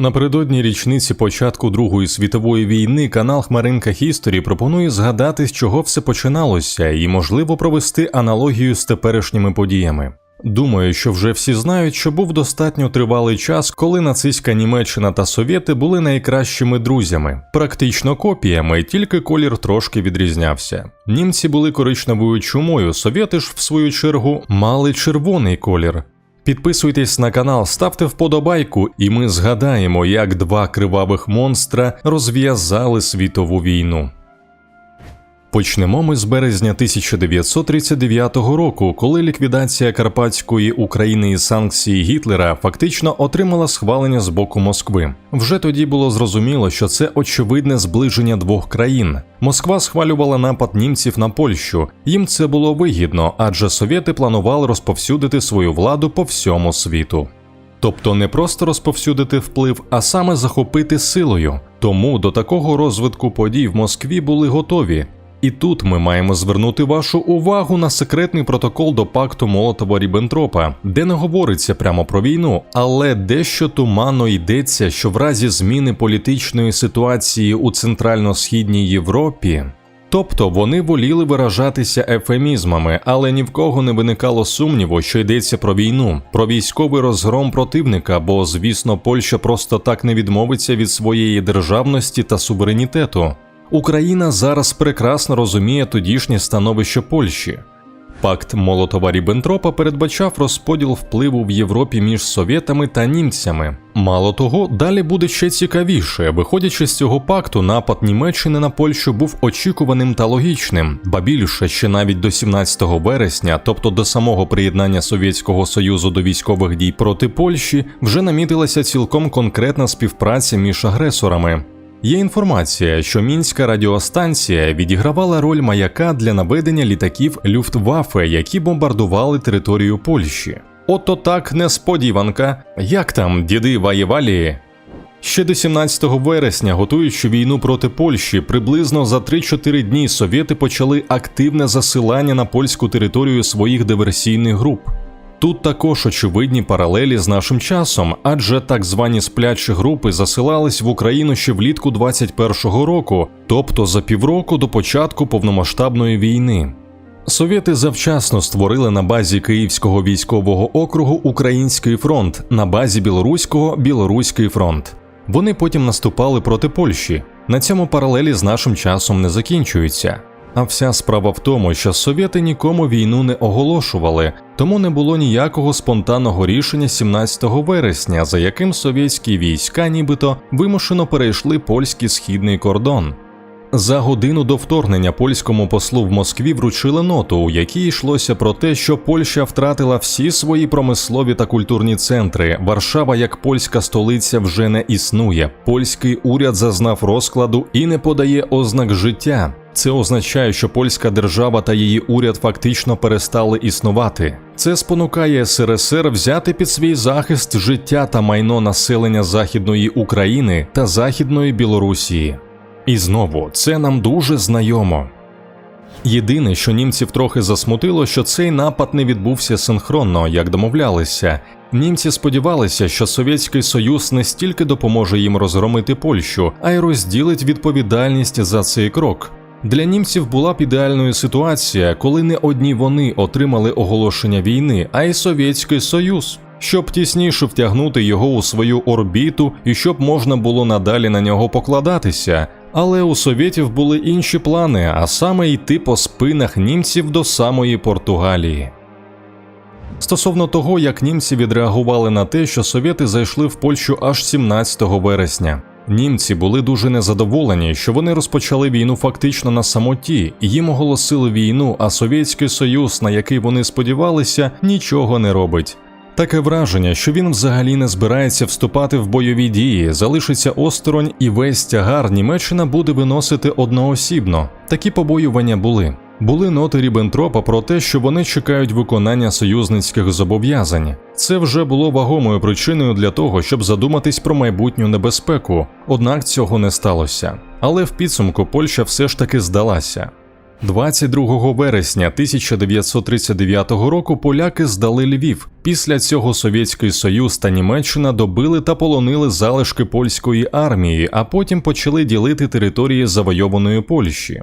Напередодні річниці початку Другої світової війни канал Хмаринка Хісторі пропонує згадати, з чого все починалося, і можливо провести аналогію з теперішніми подіями. Думаю, що вже всі знають, що був достатньо тривалий час, коли нацистська Німеччина та Совєти були найкращими друзями, практично копіями, тільки колір трошки відрізнявся. Німці були коричневою чумою, совєти ж, в свою чергу, мали червоний колір. Підписуйтесь на канал, ставте вподобайку, і ми згадаємо, як два кривавих монстра розв'язали світову війну. Почнемо ми з березня 1939 року, коли ліквідація Карпатської України і санкції Гітлера фактично отримала схвалення з боку Москви. Вже тоді було зрозуміло, що це очевидне зближення двох країн. Москва схвалювала напад німців на Польщу. Їм це було вигідно, адже совєти планували розповсюдити свою владу по всьому світу. Тобто не просто розповсюдити вплив, а саме захопити силою. Тому до такого розвитку подій в Москві були готові. І тут ми маємо звернути вашу увагу на секретний протокол до пакту Молотова Ріббентропа, де не говориться прямо про війну, але дещо туманно йдеться, що в разі зміни політичної ситуації у центрально-східній Європі. Тобто вони воліли виражатися ефемізмами, але ні в кого не виникало сумніву, що йдеться про війну, про військовий розгром противника, бо, звісно, Польща просто так не відмовиться від своєї державності та суверенітету. Україна зараз прекрасно розуміє тодішнє становище Польщі. Пакт Молотова Ріббентропа передбачав розподіл впливу в Європі між совєтами та німцями. Мало того, далі буде ще цікавіше. Виходячи з цього пакту, напад Німеччини на Польщу був очікуваним та логічним, ба більше ще навіть до 17 вересня, тобто до самого приєднання Совєтського Союзу до військових дій проти Польщі, вже намітилася цілком конкретна співпраця між агресорами. Є інформація, що мінська радіостанція відігравала роль маяка для наведення літаків Люфтваффе, які бомбардували територію Польщі. Ото так несподіванка, як там діди воєвалі? Ще до 17 вересня, готуючи війну проти Польщі, приблизно за 3-4 дні совєти почали активне засилання на польську територію своїх диверсійних груп. Тут також очевидні паралелі з нашим часом, адже так звані сплячі групи засилались в Україну ще влітку 21-го року, тобто за півроку до початку повномасштабної війни. Совєти завчасно створили на базі Київського військового округу Український фронт, на базі Білоруського Білоруський фронт. Вони потім наступали проти Польщі. На цьому паралелі з нашим часом не закінчуються. А вся справа в тому, що совєти нікому війну не оголошували, тому не було ніякого спонтанного рішення 17 вересня, за яким совєтські війська нібито вимушено перейшли польський східний кордон. За годину до вторгнення польському послу в Москві вручили ноту, у якій йшлося про те, що Польща втратила всі свої промислові та культурні центри. Варшава як польська столиця вже не існує. Польський уряд зазнав розкладу і не подає ознак життя. Це означає, що польська держава та її уряд фактично перестали існувати. Це спонукає СРСР взяти під свій захист життя та майно населення Західної України та Західної Білорусії. І знову це нам дуже знайомо. Єдине, що німців трохи засмутило, що цей напад не відбувся синхронно, як домовлялися. Німці сподівалися, що Совєтський Союз не стільки допоможе їм розгромити Польщу, а й розділить відповідальність за цей крок. Для німців була б ідеальною ситуація, коли не одні вони отримали оголошення війни, а й Совєтський Союз, щоб тісніше втягнути його у свою орбіту і щоб можна було надалі на нього покладатися. Але у совєтів були інші плани, а саме йти по спинах німців до самої Португалії. Стосовно того, як німці відреагували на те, що совєти зайшли в Польщу аж 17 вересня. Німці були дуже незадоволені, що вони розпочали війну фактично на самоті, їм оголосили війну, а Совєтський Союз, на який вони сподівалися, нічого не робить. Таке враження, що він взагалі не збирається вступати в бойові дії, залишиться осторонь, і весь тягар Німеччина буде виносити одноосібно. Такі побоювання були. Були ноти Ріббентропа про те, що вони чекають виконання союзницьких зобов'язань. Це вже було вагомою причиною для того, щоб задуматись про майбутню небезпеку, однак цього не сталося. Але в підсумку Польща все ж таки здалася. 22 вересня 1939 року поляки здали Львів. Після цього Совєтський Союз та Німеччина добили та полонили залишки польської армії, а потім почали ділити території завойованої Польщі.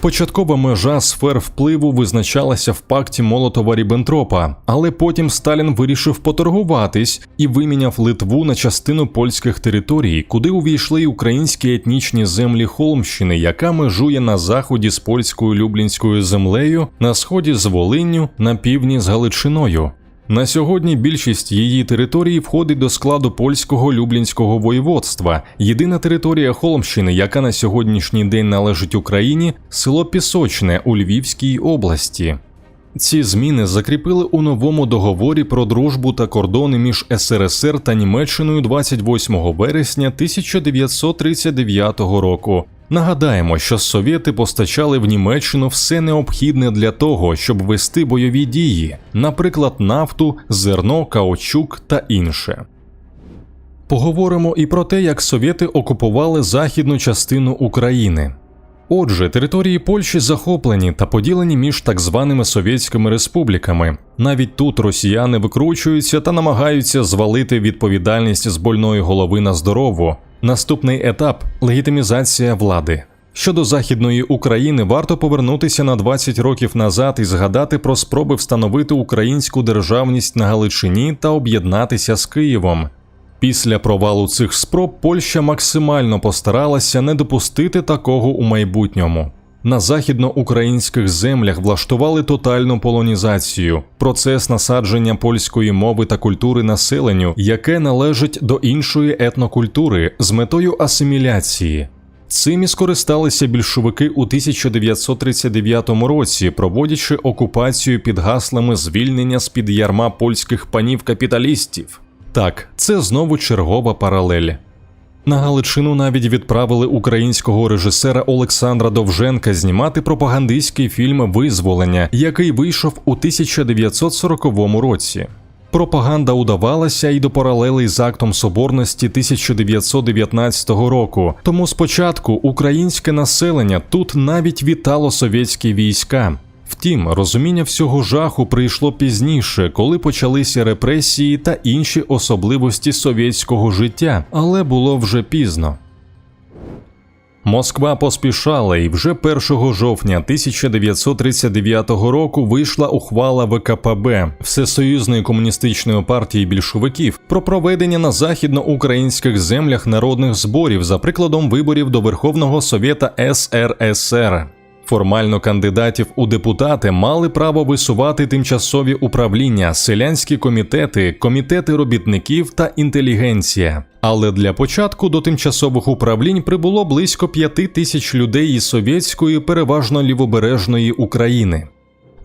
Початкова межа сфер впливу визначалася в пакті Молотова Ріббентропа, але потім Сталін вирішив поторгуватись і виміняв Литву на частину польських територій, куди увійшли й українські етнічні землі Холмщини, яка межує на заході з польською Люблінською землею, на сході з Волинню, на півдні з Галичиною. На сьогодні більшість її території входить до складу польського Люблінського воєводства. Єдина територія Холмщини, яка на сьогоднішній день належить Україні, село Пісочне у Львівській області. Ці зміни закріпили у новому договорі про дружбу та кордони між СРСР та Німеччиною 28 вересня 1939 року. Нагадаємо, що совєти постачали в Німеччину все необхідне для того, щоб вести бойові дії, наприклад, нафту, зерно, каучук та інше. Поговоримо і про те, як совєти окупували західну частину України. Отже, території Польщі захоплені та поділені між так званими совєтськими республіками. Навіть тут росіяни викручуються та намагаються звалити відповідальність з больної голови на здорову. Наступний етап легітимізація влади. Щодо західної України варто повернутися на 20 років назад і згадати про спроби встановити українську державність на Галичині та об'єднатися з Києвом. Після провалу цих спроб Польща максимально постаралася не допустити такого у майбутньому. На західноукраїнських землях влаштували тотальну полонізацію, процес насадження польської мови та культури населенню, яке належить до іншої етнокультури з метою асиміляції. Цим і скористалися більшовики у 1939 році, проводячи окупацію під гаслами звільнення з під ярма польських панів капіталістів. Так, це знову чергова паралель. На Галичину навіть відправили українського режисера Олександра Довженка знімати пропагандистський фільм Визволення, який вийшов у 1940 році. Пропаганда удавалася і до паралелей з актом соборності 1919 року. Тому спочатку українське населення тут навіть вітало совєтські війська. Втім, розуміння всього жаху прийшло пізніше, коли почалися репресії та інші особливості совєтського життя, але було вже пізно. Москва поспішала, і вже 1 жовтня 1939 року вийшла ухвала ВКПБ Всесоюзної комуністичної партії більшовиків про проведення на західноукраїнських землях народних зборів за прикладом виборів до Верховного Совєта СРСР. Формально кандидатів у депутати мали право висувати тимчасові управління, селянські комітети, комітети робітників та інтелігенція. Але для початку до тимчасових управлінь прибуло близько п'яти тисяч людей із совєтської, переважно лівобережної України.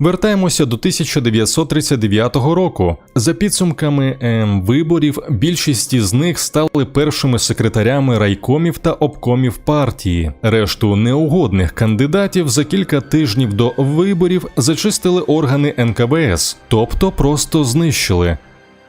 Вертаємося до 1939 року. За підсумками ем, виборів, більшість із них стали першими секретарями райкомів та обкомів партії. Решту неугодних кандидатів за кілька тижнів до виборів зачистили органи НКВС, тобто просто знищили.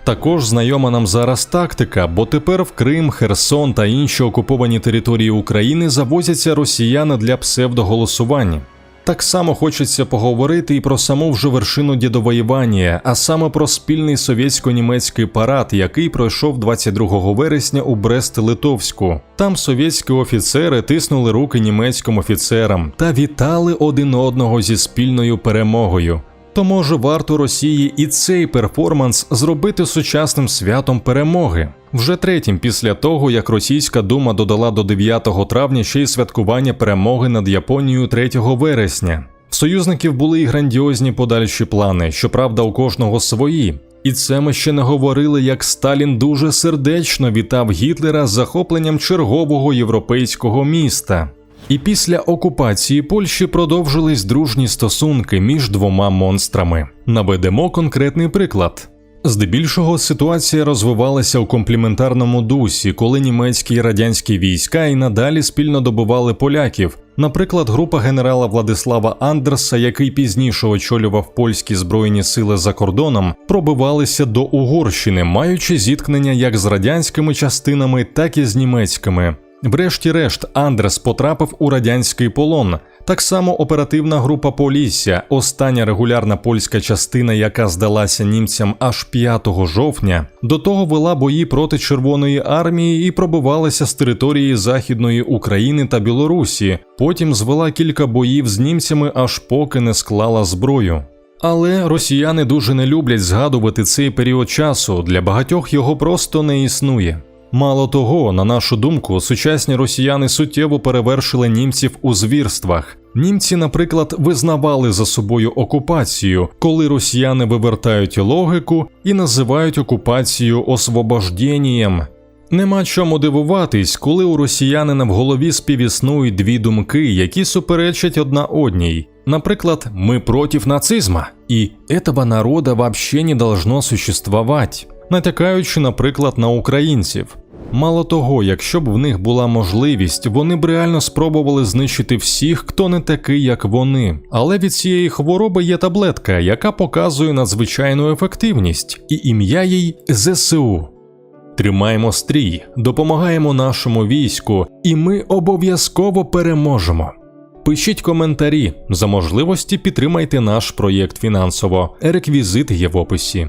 Також знайома нам зараз тактика, бо тепер в Крим, Херсон та інші окуповані території України завозяться росіяни для псевдоголосування. Так само хочеться поговорити і про саму вже вершину дідовоювання, а саме про спільний совєтсько-німецький парад, який пройшов 22 вересня у Брест-Литовську. Там совєтські офіцери тиснули руки німецьким офіцерам та вітали один одного зі спільною перемогою. То може варто Росії і цей перформанс зробити сучасним святом перемоги, вже третім після того, як Російська дума додала до 9 травня ще й святкування перемоги над Японією 3 вересня. В союзників були й грандіозні подальші плани, щоправда, у кожного свої. І це ми ще не говорили, як Сталін дуже сердечно вітав Гітлера з захопленням чергового європейського міста. І після окупації Польщі продовжились дружні стосунки між двома монстрами. Наведемо конкретний приклад. Здебільшого ситуація розвивалася у компліментарному дусі, коли німецькі і радянські війська і надалі спільно добивали поляків. Наприклад, група генерала Владислава Андерса, який пізніше очолював польські збройні сили за кордоном, пробивалися до Угорщини, маючи зіткнення як з радянськими частинами, так і з німецькими. Врешті-решт, Андрес потрапив у радянський полон. Так само оперативна група Полісся, остання регулярна польська частина, яка здалася німцям аж 5 жовтня, до того вела бої проти Червоної армії і пробивалася з території Західної України та Білорусі. Потім звела кілька боїв з німцями, аж поки не склала зброю. Але росіяни дуже не люблять згадувати цей період часу, для багатьох його просто не існує. Мало того, на нашу думку, сучасні росіяни суттєво перевершили німців у звірствах. Німці, наприклад, визнавали за собою окупацію, коли росіяни вивертають логіку і називають окупацію освобождінням. Нема чому дивуватись, коли у росіянина в голові співіснують дві думки, які суперечать одна одній. Наприклад, ми проти нацизма, і этого народа вообще не должно существовать, натякаючи, наприклад, на українців. Мало того, якщо б в них була можливість, вони б реально спробували знищити всіх, хто не такий, як вони. Але від цієї хвороби є таблетка, яка показує надзвичайну ефективність, і ім'я їй ЗСУ. Тримаємо стрій, допомагаємо нашому війську, і ми обов'язково переможемо. Пишіть коментарі, за можливості підтримайте наш проєкт фінансово. Реквізит є в описі.